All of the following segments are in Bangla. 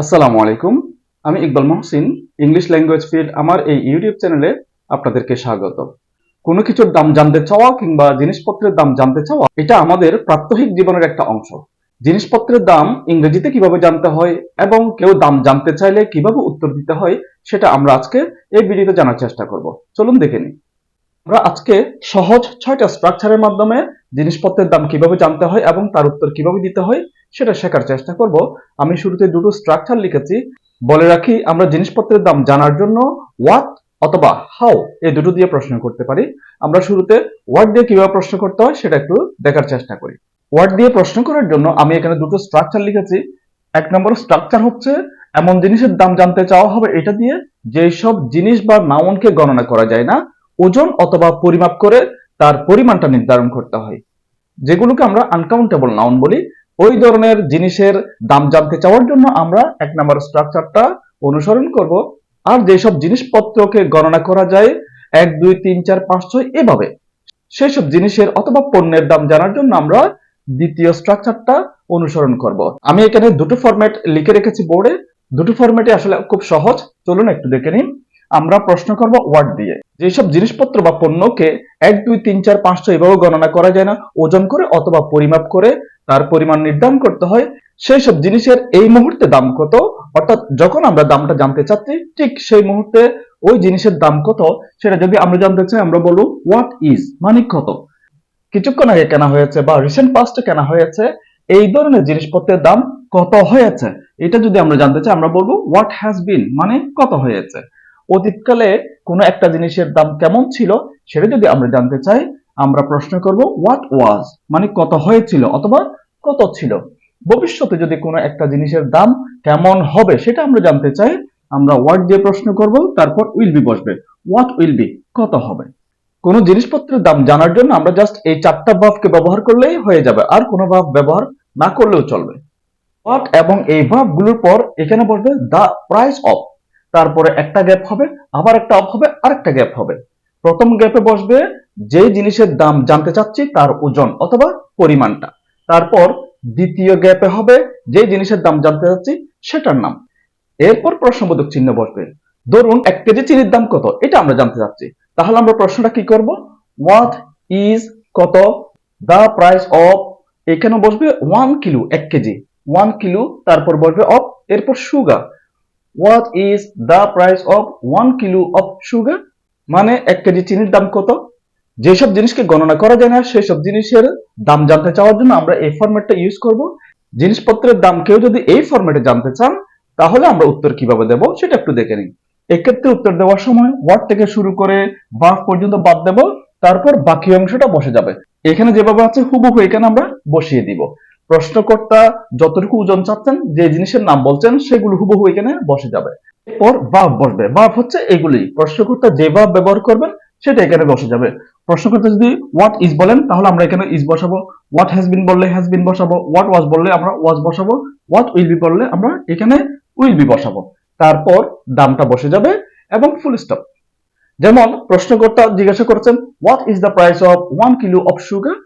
আসসালামু আলাইকুম। আমি Iqbal Mohsin, English language field, আমার এই ইউটিউব চ্যানেলে আপনাদেরকে স্বাগত কোনো কিছুর দাম জানতে চাওয়া কিংবা জিনিসপত্রের দাম জানতে চাওয়া, এটা আমাদের প্রাত্যহিক জীবনের একটা অংশ। জিনিসপত্রের দাম ইংরেজিতে কীভাবে জানতে হয় এবং কেউ দাম জানতে চাইলে কীভাবে উত্তর দিতে হয়, সেটা আমরা আজকে এই ভিডিওতে জানার চেষ্টা করব। চলুন দেখে নিই। আমরা আজকে সহজ ছয়টা স্ট্রাকচারের মাধ্যমে জিনিসপত্রের দাম কীভাবে জানতে হয় এবং তার উত্তর কীভাবে দিতে হয় সেটা শেখার চেষ্টা করব। আমি শুরুতে দুটো স্ট্রাকচার লিখেছি। বলে রাখি, আমরা জিনিসপত্রের দাম জানার জন্য হোয়াট অথবা হাউ এই দুটো দিয়ে প্রশ্ন করতে পারি। আমরা শুরুতে ওয়ার্ড দিয়ে কীভাবে প্রশ্ন করতে হয় সেটা একটু দেখার চেষ্টা করি। ওয়ার্ড দিয়ে প্রশ্ন করার জন্য আমি এখানে দুটো স্ট্রাকচার লিখেছি। এক নম্বর স্ট্রাকচার হচ্ছে, এমন জিনিসের দাম জানতে চাওয়া হবে, এটা দিয়ে যেই সব জিনিস বা নাউনকে গণনা করা যায় না, ওজন অথবা পরিমাপ করে তার পরিমাণটা নির্ধারণ করতে হয়। যেগুলোকে আমরা আনকাউন্টেবল নাউন বলি ওই ধরনের জিনিসের দাম জানতে চাওয়ার জন্য আমরা এক নম্বর স্ট্রাকচারটা অনুসরণ করব। আর যেসব জিনিসপত্রকে গণনা করা যায়, এক, দুই, তিন, চার, পাঁচ, ছয়, এভাবে। সেই সব জিনিসের অথবা পণ্যের দাম জানার জন্য আমরা দ্বিতীয় স্ট্রাকচারটা অনুসরণ করব। আমি এখানে দুটো ফরম্যাট লিখে রেখেছি বোর্ডে। দুটো ফরম্যাটে আসলে খুব সহজ। চলুন একটু দেখে নিন আমরা প্রশ্ন করব ওয়ার্ড দিয়ে। যেসব জিনিসপত্র বা পণ্যকে এক, দুই, তিন, চার, পাঁচ, ছয় এভাবে গণনা করা যায় না, ওজন করে অথবা পরিমাপ করে তার পরিমাণ নির্ধারণ করতে হয় সেই সব জিনিসের এই মুহূর্তে দাম কত? অর্থাৎ যখন আমরা দামটা জানতে চাচ্ছি, ঠিক সেই মুহূর্তে ওই জিনিসের দাম কত? সেটা যদি আমরা জানতে চাই, আমরা বলব হোয়াট ইজ মানে কত? কিছুক্ষণ আগে কেনা হয়েছে বা রিসেন্ট পাস্টে কেনা হয়েছে, এই ধরনের জিনিসপত্রের দাম কত হয়েছে? এটা যদি আমরা জানতে চাই, আমরা বলব হোয়াট হ্যাজ বিন মানে কত হয়েছে? অতীতকালে কোনো একটা জিনিসের দাম কেমন ছিল সেটা যদি আমরা জানতে চাই, আমরা প্রশ্ন করব হোয়াট ওয়াজ মানে কত হয়েছিল অথবা কত ছিল? ভবিষ্যতে যদি কোনো একটা জিনিসের দাম কেমন হবে সেটা আমরা জানতে চাই, আমরা ওয়ার্ড দিয়ে প্রশ্ন করব, তারপর উইল বি বসবে। হোয়াট উইল বি কত হবে? কোনো জিনিসপত্রের দাম জানার জন্য আমরা জাস্ট এই চারটা ভাবকে ব্যবহার করলেই হয়ে যাবে, আর কোনো ভাব ব্যবহার না করলেও চলবে। হোয়াট এবং এই ভাবগুলোর পর এখানে বসবে দ্য প্রাইস অফ তারপরে একটা গ্যাপ হবে, আবার একটা অফ হবে, আরেকটা গ্যাপ হবে। প্রথম গ্যাপে বসবে যে জিনিসের দাম জানতে চাচ্ছি তার ওজন অথবা পরিমাণটা। তারপর দ্বিতীয় গ্যাপে হবে যে জিনিসের দাম জানতে চাচ্ছি সেটার নাম। এরপর প্রশ্নবোধক চিহ্ন বসবে। ধরুন এক কেজি চিনির দাম কত? এটা আমরা জানতে চাচ্ছি। তাহলে আমরা প্রশ্নটা কি করব? হোয়াট ইজ কত? দা প্রাইস অফ এখানে বসবে ওয়ান কিলো এক কেজি। ওয়ান কিলো তারপর বসবে অফ এরপর sugar what is the price of one kilo of sugar মানে এক কেজি চিনির দাম কত? যেসব জিনিসকে গণনা করা যায় না, সেসব জিনিসের দাম জানতে চাওয়ার জন্য আমরা এই ফরম্যাটটা ইউজ করব। জিনিসপত্রের দাম কেউ যদি এই ফরম্যাটে জানতে চান, তাহলে আমরা উত্তর কীভাবে দেব সেটা একটু দেখে নিই। এক্ষেত্রে উত্তর দেওয়ার সময় ওয়ার্ড থেকে শুরু করে বাফ পর্যন্ত বাদ দেব, তারপর বাকি অংশটা বসে যাবে। এখানে যেভাবে আছে, হুবহু এখানে আমরা বসিয়ে দিব। প্রশ্নকর্তা যতটুকু ওজন চাচ্ছেন, যে জিনিসের নাম বলছেন, সেগুলো হুবহু এখানে বসে যাবে। এরপর বাফ বসবে। বাফ হচ্ছে এগুলি। প্রশ্নকর্তা যে ভাব ব্যবহার করবেন, সেটা এখানে বসে যাবে। প্রশ্নকর্তা যদি হোয়াট ইজ বলেন, তাহলে আমরা এখানে ইজ বসাবো। হোয়াট হ্যাজ বিন বললে হ্যাজ বিন বসাবো। হোয়াট ওয়াজ বললে আমরা ওয়াজ বসাবো। হোয়াট উইল বি বললে আমরা এখানে উইল বি বসাবো। তারপর দামটা বসে যাবে এবং ফুল স্টপ যেমন প্রশ্নকর্তা জিজ্ঞাসা করছেন what is the price of one kilo of sugar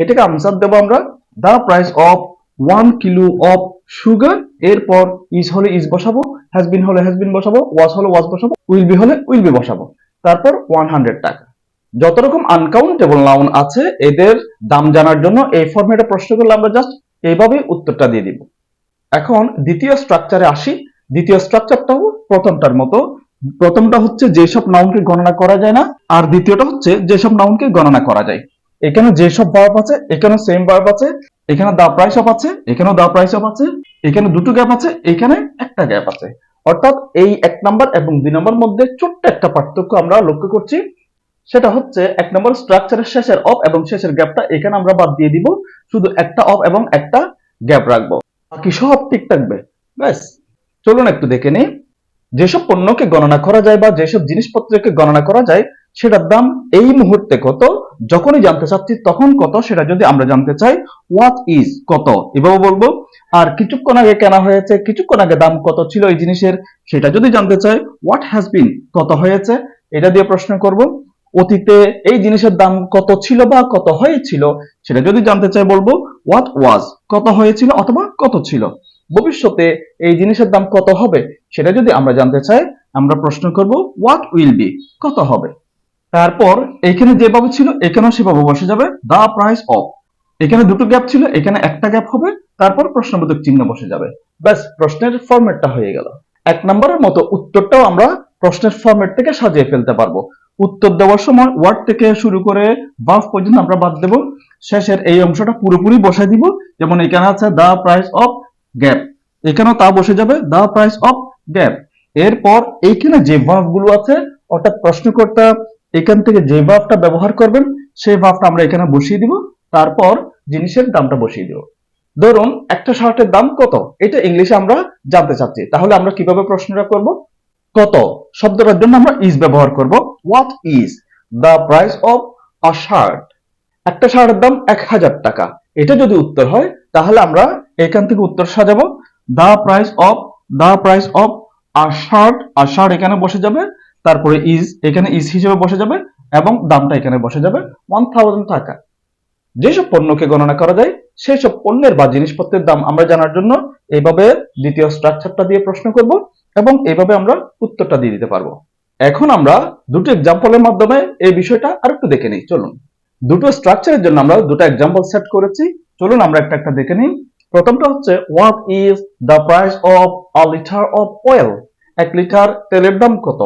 এটাকে আনসার দেবো আমরা। The price of one kilo of sugar এরপর ইজ হলে ইজ বসাবো হ্যাজ বিন হলে হ্যাজ বিন বসাবো ওয়াজ হলে ওয়াজ বসাবো উইল বি হলে উইল বি বসাবো। তারপর ওয়ান হান্ড্রেড টাকা। যত রকম আনকাউন্টেবল নাউন আছে, এদের দাম জানার জন্য এই ফর্মেটে প্রশ্ন করলে আমরা জাস্ট এইভাবে উত্তরটা দিয়ে দিব। এখন দ্বিতীয় স্ট্রাকচারে আসি। দ্বিতীয় স্ট্রাকচারটাও প্রথমটার মতো। প্রথমটা হচ্ছে যেসব নাউনকে গণনা করা যায় না, আর দ্বিতীয়টা হচ্ছে যেসব নাউনকে গণনা করা যায়। এখানে যেসব ভার্ব আছে এখানে সেম ভার্ব আছে, এখানে দা প্রাইস অফ আছে, এখানেও দা প্রাইস অফ আছে, এখানে দুটো গ্যাপ আছে, এখানে একটা গ্যাপ আছে। অর্থাৎ এই এক নাম্বার এবং দুই নাম্বার মধ্যে ছোট্ট একটা পার্থক্য আমরা লক্ষ্য করছি। সেটা হচ্ছে এক নম্বর স্ট্রাকচারের শেষের অফ এবং শেষের গ্যাপটা এখানে আমরা বাদ দিয়ে দিব। শুধু একটা অফ এবং একটা গ্যাপ রাখব। বাকি সব ঠিক থাকবে। ব্যাস। চলুন একটু দেখে নিই। যেসব পণ্যকে গণনা করা যায় বা যেসব জিনিসপত্রকে গণনা করা যায় সেটার দাম এই মুহূর্তে কত? যখনই জানতে চাচ্ছি তখন কত? সেটা যদি আমরা জানতে চাই হোয়াট ইজ কত? এভাবে বলব। আর কিছুক্ষণ আগে কেনা হয়েছে, কিছুক্ষণ আগে দাম কত ছিল এই জিনিসের, সেটা যদি জানতে চাই হোয়াট হ্যাজ বিন কত হয়েছে? এটা দিয়ে প্রশ্ন করব। অতীতে এই জিনিসের দাম কত ছিল বা কত হয়েছিল? সেটা যদি জানতে চাই বলব হোয়াট ওয়াজ কত হয়েছিল অথবা কত ছিল? ভবিষ্যতে এই জিনিসের দাম কত হবে? সেটা যদি আমরা জানতে চাই, আমরা প্রশ্ন করব হোয়াট উইল বি কত হবে? তারপর এখানে যেভাবে ছিল, এখানেও সেভাবে বসে যাবে দা প্রাইস অফ এখানে দুটো গ্যাপ ছিল, এখানে একটা গ্যাপ হবে, তারপর প্রশ্নবোধক চিহ্ন বসে যাবে। ব্যাস, প্রশ্নের ফরম্যাটটা হয়ে গেল। এক নম্বরের মতো উত্তরটাও আমরা প্রশ্নের ফরম্যাট থেকে সাজিয়ে ফেলতে পারব। উত্তর দেওয়ার সময় ওয়ার্ড থেকে শুরু করে বাফ পর্যন্ত আমরা বাদ দেব। শেষের এই অংশটা পুরোপুরি বসাই দিব। যেমন এখানে আছে দা প্রাইস অফ গ্যাপ এখানেও তা বসে যাবে দা প্রাইস অফ গ্যাপ এরপর এইখানে যে ভাবগুলো আছে, অর্থাৎ প্রশ্নকর্তা এখান থেকে যে ভাবটা ব্যবহার করবেন, সেই ভাবটা আমরা এখানে বসিয়ে দিব, তারপর জিনিসের দামটা বসিয়ে দিব। ধরুন, একটা শার্টের দাম কত? এটা ইংলিশে আমরা জানতে চাচ্ছি। তাহলে আমরা কীভাবে প্রশ্নটা করব? কত? শব্দটার জন্য আমরা ইজ ব্যবহার করব। What is the price of a shirt একটা শার্টের দাম এক হাজার টাকা। এটা যদি উত্তর হয়, তাহলে আমরা এখান থেকে উত্তর সাজাবো। The price of the price of a shirt R shirt এখানে বসে যাবে। তারপরে ইজ এখানে ইজ হিসেবে বসে যাবে এবং দামটা এখানে বসে যাবে ওয়ান থাউজেন্ড টাকা। যেসব পণ্যকে গণনা করা যায় সেই সব পণ্যের বা জিনিসপত্রের দাম আমরা জানার জন্য এইভাবে দ্বিতীয় স্ট্রাকচারটা দিয়ে প্রশ্ন করব এবং এইভাবে আমরা উত্তরটা দিয়ে দিতে পারব। এখন আমরা দুটো এক্সাম্পলের মাধ্যমে এই বিষয়টা আরেকটু দেখে নিই, চলুন। দুটো স্ট্রাকচারের জন্য আমরা দুটো এক্সাম্পল সেট করেছি, চলুন আমরা একটা একটা দেখে নিই। প্রথমটা হচ্ছে what is the price of a litre of oil এক লিটার তেলের দাম কত?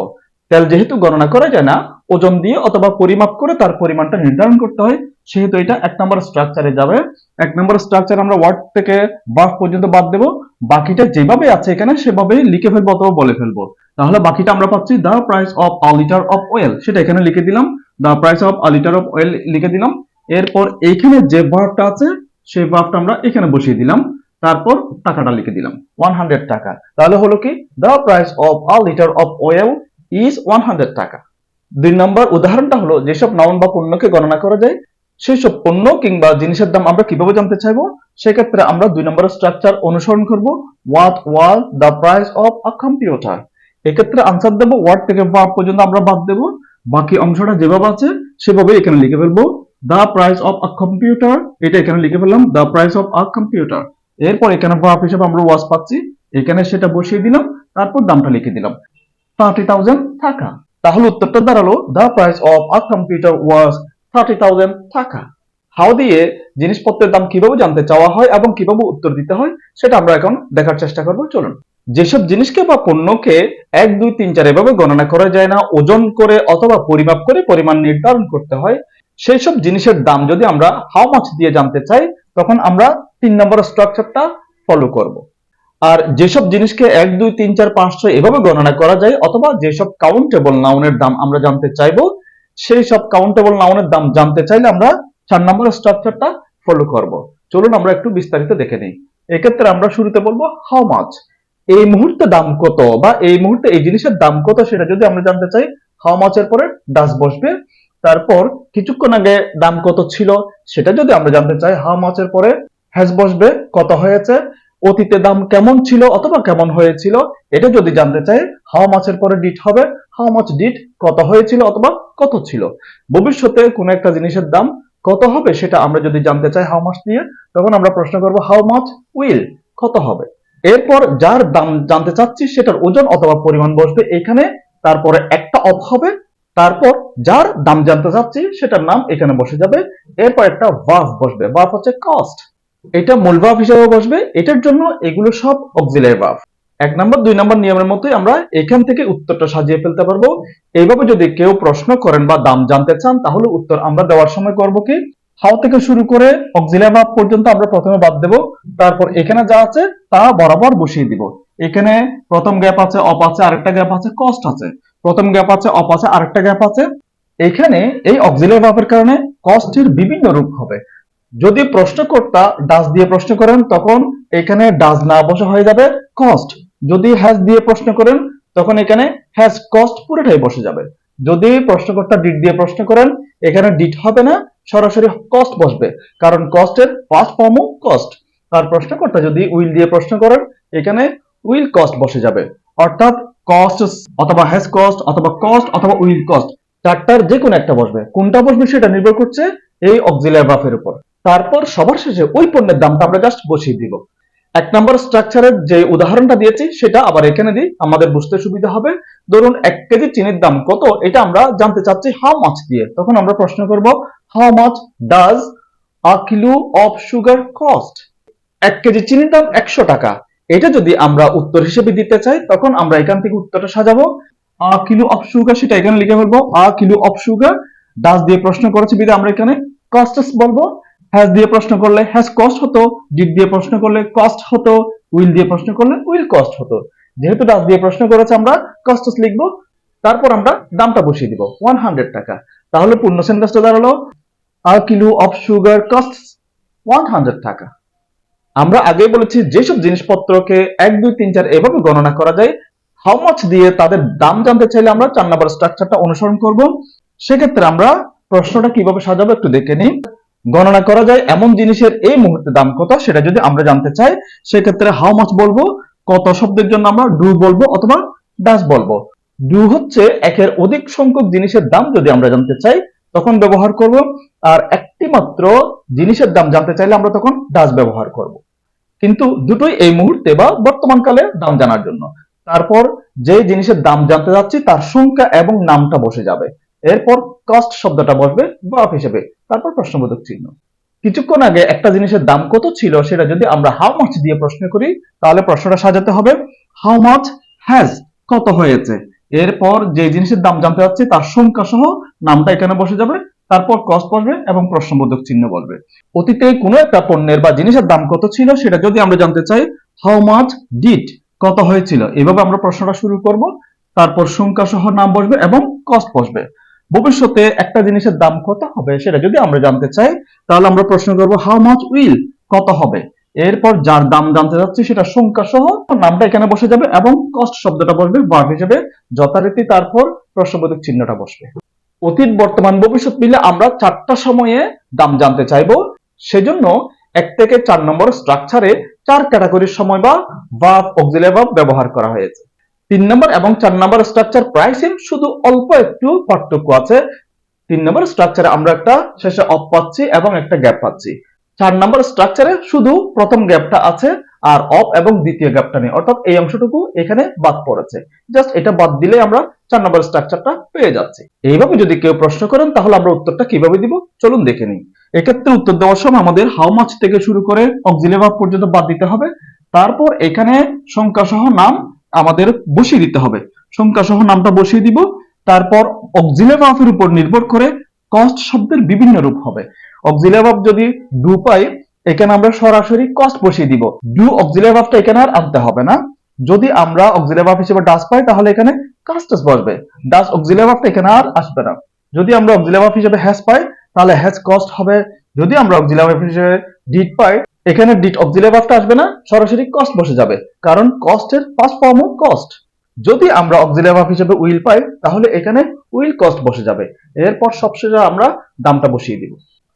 তেল যেহেতু গণনা করা যায় না, ওজন দিয়ে অথবা পরিমাপ করে তার পরিমাণটা নির্ধারণ করতে হয়, সেহেতু এটা এক নম্বর স্ট্রাকচারে যাবে। এক নম্বর স্ট্রাকচার আমরা ওয়ার্ড থেকে বাফ পর্যন্ত বাদ দেব। বাকিটা যেভাবে আছে এখানে, সেভাবেই লিখে ফেলব অথবা বলে ফেলব। তাহলে বাকিটা আমরা পাচ্ছি the price of a litre of oil সেটা এখানে লিখে দিলাম। The price of a litre of oil লিখে দিলাম। এরপর এইখানে যে ভার্বটা আছে, সেই ভার্বটা আমরা এখানে বসিয়ে দিলাম। তারপর টাকাটা লিখে দিলাম। ওয়ান টাকা। তাহলে হলো কি? The price of a litre of oil is one hundred টাকা। দুই নম্বর উদাহরণটা হলো, যেসব নাউন বা পণ্যকে গণনা করা যায় সেই সব পণ্য কিংবা জিনিসের দাম আমরা কীভাবে জানতে চাইব, সেক্ষেত্রে আমরা দুই নম্বর স্ট্রাকচার অনুসরণ করব what was the price of a computer এক্ষেত্রে আনসার দেবো ওয়ার্ড থেকে ভার্ব পর্যন্ত আমরা বাদ দেব, বাকি অংশটা যেভাবে আছে, সেভাবে এখানে লিখে ফেলব the price of a computer এটা এখানে লিখে ফেললাম the price of a computer এরপর এখানে ভার্ব হিসেবে আমরা ওয়াজ পাচ্ছি, এখানে সেটা বসিয়ে দিলাম, তারপর দামটা লিখে দিলাম। টাকা তাহলে উত্তরটা দাঁড়াল the price of a computer was thirty thousand টাকা হাও দিয়ে জিনিসপত্রের দাম কীভাবে জানতে চাওয়া হয় এবং কীভাবে উত্তর দিতে হয়, সেটা আমরা এখন দেখার চেষ্টা করব। চলুন। যেসব জিনিসকে বা পণ্যকে এক, দুই, তিন, চার এভাবে গণনা করা যায় না, ওজন করে অথবা পরিমাপ করে পরিমাণ নির্ধারণ করতে হয় সেই সব জিনিসের দাম যদি আমরা হাউ মাছ দিয়ে জানতে চাই, তখন আমরা তিন নম্বর স্ট্রাকচারটা ফলো করব। আর যেসব জিনিসকে এক, দুই, তিন, চার, পাঁচ, ছয় এভাবে গণনা করা যায়, অথবা যেসব কাউন্টেবল নাউনের দাম আমরা জানতে চাইব, সেই সব কাউন্টেবল নাউনের দাম জানতে চাইলে আমরা চার নম্বর স্ট্রাকচারটা ফলো করব। চলুন আমরা একটু বিস্তারিত দেখে নিই। এক্ষেত্রে আমরা শুরুতে বলব হাউ মাছ এই মুহূর্তে দাম কত বা এই মুহূর্তে এই জিনিসের দাম কত সেটা যদি আমরা জানতে চাই হাউ মাছের পরে ডাস বসবে। তারপর কিছুক্ষণ আগে দাম কত ছিল সেটা যদি আমরা জানতে চাই হাউ মাছের পরে হ্যাজ বসবে, কত হয়েছে অতীতে দাম কেমন ছিল অথবা কেমন হয়েছিল, এটা যদি জানতে চাই হাউ মাছের পরে ডিট হবে হাউ মাছ ডিট কত হয়েছিল অথবা কত ছিল। ভবিষ্যতে কোন একটা জিনিসের দাম কত হবে সেটা আমরা যদি জানতে চাই হাউ মাছ দিয়ে, তখন আমরা প্রশ্ন করব হাউ মাছ উইল কত হবে। এরপর যার দাম জানতে চাচ্ছি সেটার ওজন অথবা পরিমাণ বসবে এখানে, তারপরে একটা অফ হবে, তারপর যার দাম জানতে চাচ্ছি সেটার নাম এখানে বসে যাবে, এরপর একটা ভার্ভ বসবে। ভার্ভ হচ্ছে কস্ট এটা মূল ভার্ভ হিসেবে বসবে, এটার জন্য এগুলো সব অক্সিলারি ভার্ভ এক নম্বর, দুই নম্বর নিয়মের মতোই আমরা এখান থেকে উত্তরটা সাজিয়ে ফেলতে পারব। এইভাবে যদি কেউ প্রশ্ন করেন বা দাম জানতে চান, তাহলে উত্তর আমরা দেওয়ার সময় করব কি? হাও থেকে শুরু করে অক্সিলারি ভার্ভ পর্যন্ত আমরা প্রথমে বাদ দেব, তারপর এখানে যা আছে তা বরাবর বসিয়ে দিব। এখানে প্রথম গ্যাপ আছে, অপ আছে, আরেকটা গ্যাপ আছে, কস্ট আছে। প্রথম গ্যাপ আছে, অপ আছে, আরেকটা গ্যাপ আছে। এখানে এই অক্সিলারি ভার্বের কারণে কস্টের বিভিন্ন রূপ হবে। যদি প্রশ্নকর্তা ডাজ দিয়ে প্রশ্ন করেন, তখন এখানে ডাজ না বসে হয়ে যাবে কস্ট যদি হ্যাজ দিয়ে প্রশ্ন করেন, তখন এখানে হ্যাজ কস্ট পুরোটাই বসে যাবে। যদি প্রশ্নকর্তা ডিট দিয়ে প্রশ্ন করেন, এখানে ডিট হবে না, সরাসরি কস্ট বসবে। কারণ কস্টের ফার্স্ট ফর্মও কস্ট আর প্রশ্নকর্তা যদি উইল দিয়ে প্রশ্ন করেন, এখানে উইল কস্ট বসে যাবে। অর্থাৎ কস্ট অথবা হ্যাজ কস্ট অথবা কস্ট অথবা উইল কস্ট চারটার যে কোনো একটা বসবে। কোনটা বসবে সেটা নির্ভর করছে এই অক্সিলারি ভার্বের উপর। তারপর সবার শেষে ওই পণ্যের দামটা আমরা জাস্ট বসিয়ে দিব। এক নম্বর স্ট্রাকচারের যে উদাহরণটা দিয়েছি, সেটা আবার এখানে দিই, আমাদের বুঝতে সুবিধা হবে। ধরুন এক কেজি চিনির দাম কত? এটা আমরা জানতে চাচ্ছি হাউ মাছ দিয়ে। তখন আমরা প্রশ্ন করব how much does a kilo of sugar cost এক কেজি চিনির দাম একশো টাকা। এটা যদি আমরা উত্তর হিসেবে দিতে চাই, তখন আমরা এখান থেকে উত্তরটা সাজাবো। আ কিলো অফ সুগার সেটা এখানে লিখে ফেলব। A kilo of sugar does দিয়ে প্রশ্ন করেছি বিধে আমরা এখানে কস্টস বলব। হ্যাজ দিয়ে প্রশ্ন করলে হ্যাজ কস্ট হতো ডিড দিয়ে প্রশ্ন করলে কস্ট হতো উইল দিয়ে প্রশ্ন করলে উইল কস্ট হতো। যেহেতু ডাস দিয়ে প্রশ্ন করেছে আমরা কস্টস লিখব, তারপর আমরা দামটা বসিয়ে দিব ওয়ান হান্ড্রেড টাকা। তাহলে পূর্ণ সেন্টেন্সটা দাঁড়াল a kilo of sugar cost one hundred taka. আমরা আগে বলেছি, যেসব জিনিসপত্রকে এক, দুই, তিন, চার এভাবে গণনা করা যায় হাউ মাছ দিয়ে তাদের দাম জানতে চাইলে আমরা চার নাম্বার স্ট্রাকচারটা অনুসরণ করব। সেক্ষেত্রে আমরা প্রশ্নটা কীভাবে সাজাবো একটু দেখে নিই। গণনা করা যায় এমন জিনিসের এই মুহূর্তে দাম কত সেটা যদি আমরা জানতে চাই, সেক্ষেত্রে হাউ মাছ বলব, কত শব্দের জন্য আমরা ডু বলব অথবা ডাস বলব। ডু হচ্ছে একের অধিক সংখ্যক জিনিসের দাম যদি আমরা জানতে চাই, তখন ব্যবহার করব, আর একটি মাত্র জিনিসের দাম জানতে চাইলে আমরা তখন ডাস ব্যবহার করব। কিন্তু দুটোই এই মুহূর্তে বা বর্তমানকালে দাম জানার জন্য। তারপর যে জিনিসের দাম জানতে যাচ্ছি, তার সংখ্যা এবং নামটা বসে যাবে। এরপর কস্ট শব্দটা বসবে বাফ হিসেবে। তারপর প্রশ্নবোধক চিহ্ন। কিছুক্ষণ আগে একটা জিনিসের দাম কত ছিল সেটা যদি আমরা হাউ মাছ দিয়ে প্রশ্ন করি, তাহলে প্রশ্নটা সাজাতে হবে হাউ মাছ হ্যাজ কত হয়েছে? এরপর যে জিনিসের দাম জানতে যাচ্ছি, তার সংখ্যা সহ নামটা এখানে বসে যাবে, তারপর কস্ট বসবে এবং প্রশ্নবোধক চিহ্ন বলবে। অতীতে কোনো একটা পণ্যের বা জিনিসের দাম কত ছিল সেটা যদি আমরা জানতে চাই হাউ মাচ ডিট কত হয়েছিল? এভাবে আমরা প্রশ্নটা শুরু করব, তারপর সংখ্যা সহ নাম বসবে এবং কস্ট বসবে। ভবিষ্যতে একটা জিনিসের দাম কত হবে সেটা যদি আমরা জানতে চাই, তাহলে আমরা প্রশ্ন করব হাউ মাচ উইল কত হবে? এরপর যার দাম জানতে যাচ্ছি সেটা সংখ্যা সহ নামটা এখানে বসে যাবে এবং কস্ট শব্দটা বসবে ভার্ব হিসেবে যথারীতি তারপর প্রশ্নবোধক চিহ্নটা বসবে। অতীত, বর্তমান, ভবিষ্যৎ মিলে আমরা চারটা সময়ে দাম জানতে চাইব। সেজন্য এক থেকে চার নম্বর স্ট্রাকচারে চার ক্যাটাগরির সময় বা ভাব অক্সিলারি ভাব ব্যবহার করা হয়েছে। তিন নম্বর এবং চার নম্বর স্ট্রাকচার প্রায় সেম শুধু অল্প একটু পার্থক্য আছে। তিন নম্বর স্ট্রাকচারে আমরা একটা শেষে অফ পাচ্ছি এবং একটা গ্যাপ পাচ্ছি। চার নম্বর স্ট্রাকচারে শুধু প্রথম গ্যাপটা আছে আর অফ এবং দ্বিতীয় গ্যাপটা নেই। অর্থাৎ এই অংশটুকু এখানে বাদ পড়েছে। জাস্ট এটা বাদ দিলে আমরা চার নম্বর স্ট্রাকচারটা পেয়ে যাচ্ছি। এইভাবে যদি কেউ প্রশ্ন করেন, তাহলে আমরা উত্তরটা কীভাবে দিব? চলুন দেখে নিই। এক্ষেত্রে উত্তর দেওয়ার সময় আমাদের হাউ মাছ থেকে শুরু করে অক্সিলারি ভার্ব পর্যন্ত বাদ দিতে হবে। তারপর এখানে সংখ্যা সহ নাম আমাদের বসিয়ে দিতে হবে। সংখ্যা সহ নামটা বসিয়ে দিব। তারপর অক্সিলারি ভার্বের উপর নির্ভর করে কস্ট শব্দের বিভিন্ন রূপ হবে। অক্সিলারি ভার্ব যদি ডু পাই এখানে আমরা সরাসরি কস্ট বসিয়ে দিব। ডু অক্সিলারি ভার্বটা এখানে আর আনতে হবে না। যদি আমরা অক্সিলারি ভার্ব হিসেবে ডাস পাই, তাহলে এখানে কাস্টাস বসবে। ডাস অক্সিলারি ভার্বটা এখানে আর আসবে না। যদি আমরা অক্সিলারি ভার্ব হিসেবে হ্যাজ পাই, তাহলে হ্যাজ কস্ট হবে। যদি আমরা অক্সিলারি ভার্ব হিসেবে ডিড পাই এখানে ডিড অক্সিলারি ভার্বটা আসবে না, সরাসরি কস্ট বসে যাবে, কারণ কস্টের ফার্স্ট ফর্মও কস্ট যদি আমরা অক্সিলারি ভার্ব হিসেবে উইল পাই, তাহলে এখানে উইল কস্ট বসে যাবে, এরপর সবশেষে আমরা দামটা বসিয়ে দিব।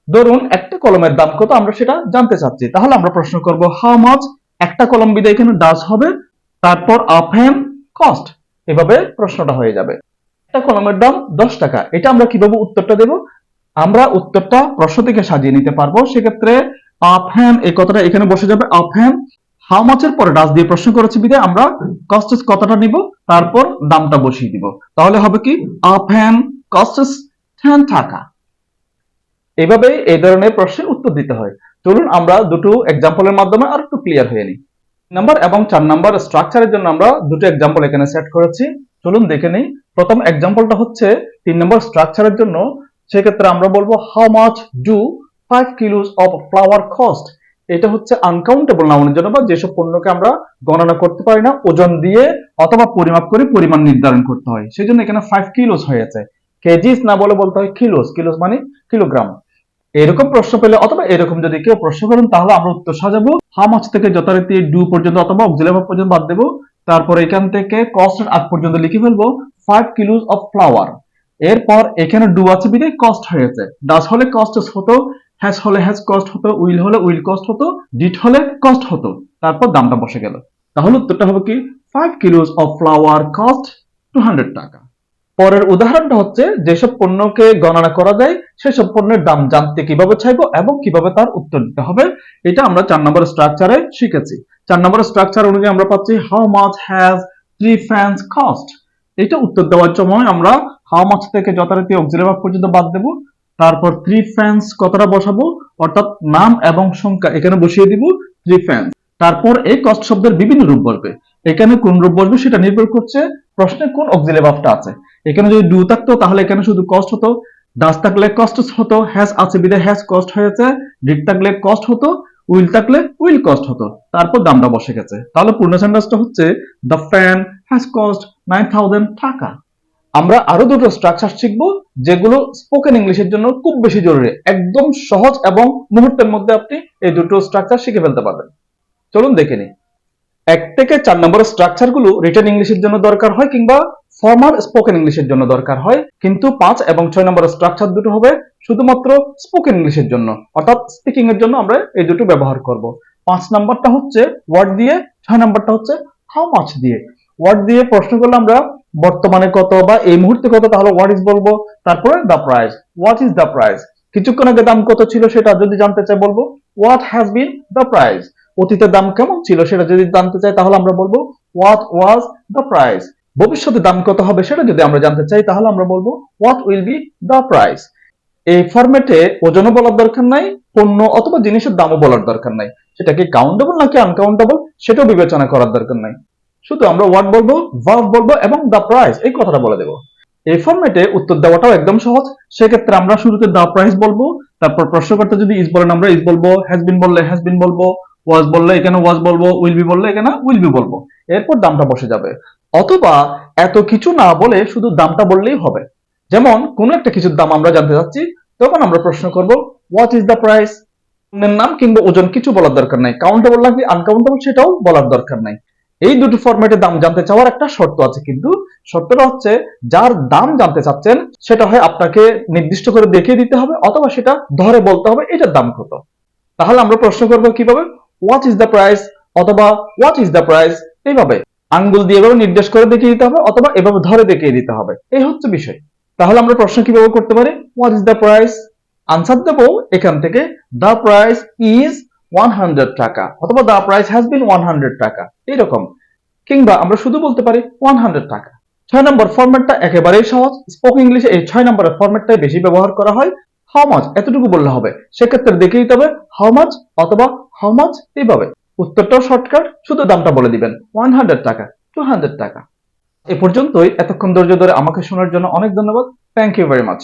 ধরুন, একটা কলমের দাম কত আমরা সেটা জানতে চাচ্ছি, তাহলে আমরা প্রশ্ন করব হাউ মাচ একটা কলম বিদে এখানে ডাস হবে, তারপর আপ হ্যাম কস্ট এভাবে প্রশ্নটা হয়ে যাবে। একটা কলমের দাম দশ টাকা, এটা আমরা কীভাবে উত্তরটা দেব? আমরা উত্তরটা প্রশ্ন থেকে সাজিয়ে নিতে পারব, সেক্ষেত্রে আপ হ্যাম এই কথাটা এখানে বসে যাবে। আপ হ্যাম হাউ মাচের পরে ডাস দিয়ে প্রশ্ন করেছি বিদে, আমরা কস্টেস কথাটা নিব, তারপর দামটা বসিয়ে দিব। তাহলে হবে কি? আপ হ্যাম কস্টেস টেন টাকা। এভাবে এই ধরনের প্রশ্নের উত্তর দিতে হয়। চলুন আমরা দুটো এক্সাম্পলের মাধ্যমে আর একটু ক্লিয়ার হয়ে নিই। নাম্বার এবং চার নাম্বার স্ট্রাকচারের জন্য আমরা দুটো এক্সাম্পল এখানে সেট করেছি। চলুন দেখে নিই। প্রথম এক্সাম্পলটা হচ্ছে তিন নম্বর স্ট্রাকচারের জন্য। সেক্ষেত্রে আমরা বলব how much do five kilos of flour cost এটা হচ্ছে আনকাউন্টেবল নাউনের জন্য বা যেসব পণ্যকে আমরা গণনা করতে পারি না, ওজন দিয়ে অথবা পরিমাপ করে পরিমাণ নির্ধারণ করতে হয়। সেই জন্য এখানে ফাইভ কিলোস হয়েছে। কেজিস না বলে বলতে হয় কিলোস কিলোস মানে কিলোগ্রাম এরকম প্রশ্ন পেলে অথবা এরকম যদি কেউ প্রশ্ন করেন, তাহলে আমরা উত্তর সাজাবো। হাউ মাছ থেকে যথারীতি ডু পর্যন্ত অথবা অক্সিলারি পর্যন্ত বাদ দেবো। তারপর এখান থেকে কস্টের আগ পর্যন্ত লিখে ফেলব। ফাইভ কিলোস অফ ফ্লাওয়ার এরপর এখানে ডু আছে বিদে কস্ট হয়েছে। ডাস হলে কস্ট হতো হ্যাজ হলে হ্যাজ কস্ট হতো উইল হলে উইল কস্ট হতো ডিট হলে কস্ট হতো। তারপর দামটা বসে গেল। তাহলে উত্তরটা হবে কি? Five kilos of flour cost two hundred taka. পরের উদাহরণটা হচ্ছে, যেসব পণ্যকে গণনা করা যায়, সেসব পণ্যের দাম জানতে কীভাবে চাইব এবং কীভাবে তার উত্তর দিতে হবে, এটা আমরা চার নম্বর স্ট্রাকচারে শিখেছি। চার নম্বর স্ট্রাকচার অনুযায়ী আমরা পাচ্ছি how much has three fans cost এটা উত্তর দেওয়ার সময় আমরা হাউ মাছ থেকে যথারীতি অক্সিলারি ভার্ব পর্যন্ত বাদ দেব। তারপর থ্রি ফ্যান্স কতটা বসাবো? অর্থাৎ নাম এবং সংখ্যা এখানে বসিয়ে দিব থ্রি ফ্যান্স তারপর এই কস্ট শব্দের বিভিন্ন রূপ বলবে এখানে কোন রূপ বসবে সেটা নির্ভর করছে প্রশ্নে কোন অক্সিলারি ভার্বটা আছে। এখানে যদি ডু থাকতো, তাহলে এখানে শুধু কস্ট হতো। ডাস থাকলে কস্ট হতো। হ্যাজ আছে বিদায় হ্যাজ কস্ট হয়েছে। ডিড থাকলে কস্ট হতো। উইল থাকলে উইল কস্ট হতো। তারপর দামটা বসে গেছে। তাহলে পূর্ণ সেন্টেন্সটা হচ্ছে the fan has cost nine thousand taka. আমরা আরও দুটো স্ট্রাকচার শিখব, যেগুলো স্পোকেন ইংলিশের জন্য খুব বেশি জরুরি। একদম সহজ এবং মুহূর্তের মধ্যে আপনি এই দুটো স্ট্রাকচার শিখে ফেলতে পারবেন। চলুন দেখে নিই। এক থেকে চার নম্বর স্ট্রাকচারগুলো রিটার্ন ইংলিশের জন্য দরকার হয় কিংবা ফর্মাল স্পোকেন ইংলিশের জন্য দরকার হয়। কিন্তু পাঁচ এবং ছয় নম্বর স্ট্রাকচার দুটো হবে শুধুমাত্র স্পোকেন ইংলিশের জন্য, অর্থাৎ স্পিকিং এর জন্য আমরা এই দুটো ব্যবহার করব। পাঁচ নম্বরটা হচ্ছে ওয়ার্ড দিয়ে, ছয় নম্বরটা হচ্ছে হাউ মাচ দিয়ে। ওয়ার্ড দিয়ে প্রশ্ন করলে আমরা বর্তমানে কত বা এই মুহূর্তে কত, তাহলে হোয়াট ইজ বলব? তারপরে the price what is the price কিছুক্ষণ আগে দাম কত ছিল সেটা যদি জানতে চাই বলব? What has been the price অতীতে দাম কেমন ছিল সেটা যদি জানতে চাই, তাহলে আমরা বলব হোয়াট ওয়াজ দ্য প্রাইস ভবিষ্যতে দাম কত হবে সেটা যদি আমরা জানতে চাই, তাহলে আমরা বলব what will be the price এই ফরম্যাটে ওজনও বলার দরকার নাই, পণ্য অথবা জিনিসের দামও বলার দরকার নাই। সেটা কি কাউন্টেবল নাকি আনকাউন্টেবল সেটাও বিবেচনা করার দরকার নাই। শুধু আমরা ওয়ার্ড বলব ভার্ব বলব এবং দ্য প্রাইস এই কথাটা বলে দেবো। এই ফরম্যাটে উত্তর দেওয়াটাও একদম সহজ। সেক্ষেত্রে আমরা শুরুতে দ্য প্রাইস বলব, তারপর প্রশ্নকর্তা যদি ইজ বলেন আমরা ইজ বলব হ্যাজ বিন বললে হ্যাজ বিন বলব ওয়াজ বললে এখানে ওয়াজ বলব উইল বি বললে এখানে উইল বি বলব। এরপর দামটা বসে যাবে। অথবা এত কিছু না বলে শুধু দামটা বললেই হবে। যেমন কোনো একটা কিছুর দাম আমরা জানতে চাচ্ছি, তখন আমরা প্রশ্ন করব হোয়াট ইজ দ্য প্রাইস নাম কিংবা ওজন কিছু বলার দরকার নাই। কাউন্টেবল নাকি আনকাউন্টেবল সেটাও বলার দরকার নাই। এই দুটো ফরম্যাটে দাম জানতে চাওয়ার একটা শর্ত আছে, কিন্তু শর্তটা হচ্ছে যার দাম জানতে চাচ্ছেন, সেটা হয় আপনাকে নির্দিষ্ট করে দেখিয়ে দিতে হবে, অথবা সেটা ধরে বলতে হবে এটার দাম কত। তাহলে আমরা প্রশ্ন করব কীভাবে? হোয়াট ইজ দ্য প্রাইস অথবা হোয়াট ইজ দ্য প্রাইস এইভাবে। আঙ্গুল দিয়ে এভাবে নির্দেশ করে দেখিয়ে দিতে হবে, অথবা এভাবে ধরে দেখিয়ে দিতে হবে। এই হচ্ছে বিষয়। তাহলে আমরা প্রশ্ন কীভাবে করতে পারি? What is the price answer দেবো এখান থেকে the price is one hundred taka, অথবা the price has been one hundred taka এরকম কিংবা আমরা শুধু বলতে পারি ওয়ান হান্ড্রেড টাকা। ছয় নম্বর ফরম্যাটটা একেবারেই সহজ। স্পোক ইংলিশে এই ছয় নম্বরের ফরম্যাটটাই বেশি ব্যবহার করা হয়। হাউ মাচ এতটুকু বললে হবে। সেক্ষেত্রে দেখে দিতে হবে হাউ মাচ অথবা হাউ মাচ এইভাবে। উত্তরটাও শর্টকাট শুধু দামটা বলে দিবেন। One hundred taka two hundred taka. এ পর্যন্তই। এতক্ষণ ধৈর্য ধরে আমাকে শোনার জন্য অনেক ধন্যবাদ। Thank you very much